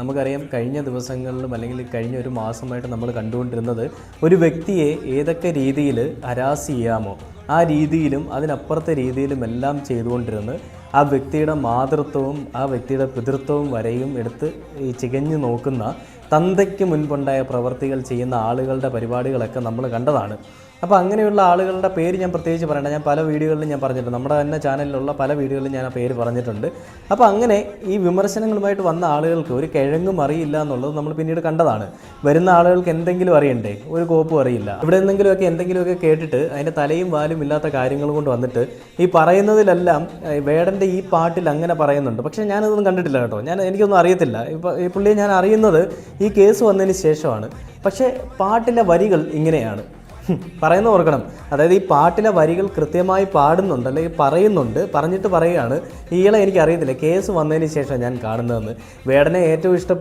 നമുക്കറിയാം കഴിഞ്ഞ ദിവസങ്ങളിലും അല്ലെങ്കിൽ കഴിഞ്ഞ ഒരു മാസമായിട്ട് നമ്മൾ കണ്ടുകൊണ്ടിരുന്നത് ഒരു വ്യക്തിയെ ഏതൊക്കെ രീതിയിൽ ഹരാസ് ചെയ്യാമോ ആ രീതിയിലും അതിനപ്പുറത്തെ രീതിയിലും എല്ലാം ചെയ്തുകൊണ്ടിരുന്ന് ആ വ്യക്തിയുടെ മാതൃത്വവും ആ വ്യക്തിയുടെ പിതൃത്വവും വരെയും എടുത്ത് ഈ ചികഞ്ഞു നോക്കുന്ന തന്തയ്ക്ക് മുൻപുണ്ടായ പ്രവർത്തികൾ ചെയ്യുന്ന ആളുകളുടെ പരിപാടികളൊക്കെ നമ്മൾ കണ്ടതാണ്. അപ്പോൾ അങ്ങനെയുള്ള ആളുകളുടെ പേര് ഞാൻ പ്രത്യേകിച്ച് പറയണ്ട. ഞാൻ പല വീഡിയോകളിലും ഞാൻ പറഞ്ഞിട്ടുണ്ട്. നമ്മുടെ തന്നെ ചാനലിലുള്ള പല വീഡിയോകളിലും ഞാൻ ആ പേര് പറഞ്ഞിട്ടുണ്ട്. അപ്പോൾ അങ്ങനെ ഈ വിമർശനങ്ങളുമായിട്ട് വന്ന ആളുകൾക്ക് ഒരു കിഴങ്ങും അറിയില്ല എന്നുള്ളത് നമ്മൾ പിന്നീട് കണ്ടതാണ്. വരുന്ന ആളുകൾക്ക് എന്തെങ്കിലും അറിയണ്ടേ? ഒരു കോപ്പും അറിയില്ല. ഇവിടെ എന്തെങ്കിലുമൊക്കെ എന്തെങ്കിലുമൊക്കെ കേട്ടിട്ട് അതിന്റെ തലയും വാലും ഇല്ലാത്ത കാര്യങ്ങൾ കൊണ്ട് വന്നിട്ട് ഈ പറയുന്നതിലെല്ലാം വേടന്റെ ഈ പാട്ടിൽ അങ്ങനെ പറയുന്നുണ്ട്. പക്ഷേ ഞാനതൊന്നും കണ്ടിട്ടില്ല കേട്ടോ. ഞാൻ എനിക്കൊന്നും അറിയത്തില്ല. ഇപ്പോൾ ഈ പുള്ളിയെ ഞാൻ അറിയുന്നത് ഈ കേസ് വന്നതിന് ശേഷമാണ്. പക്ഷേ പാട്ടിലെ വരികൾ ഇങ്ങനെയാണ്. പറയുന്ന ഓർക്കണം. അതായത് ഈ പാട്ടിലെ വരികൾ കൃത്യമായി പാടുന്നുണ്ട് അല്ലെങ്കിൽ പറയുന്നുണ്ട്. പറഞ്ഞിട്ട് പറയുകയാണ്. എനിക്ക് അറിയത്തില്ല കേസ് വന്നതിന് ശേഷം ഞാൻ കാണുന്നതെന്ന്. വേടനെ ഏറ്റവും ഇഷ്ടപ്പെട്ട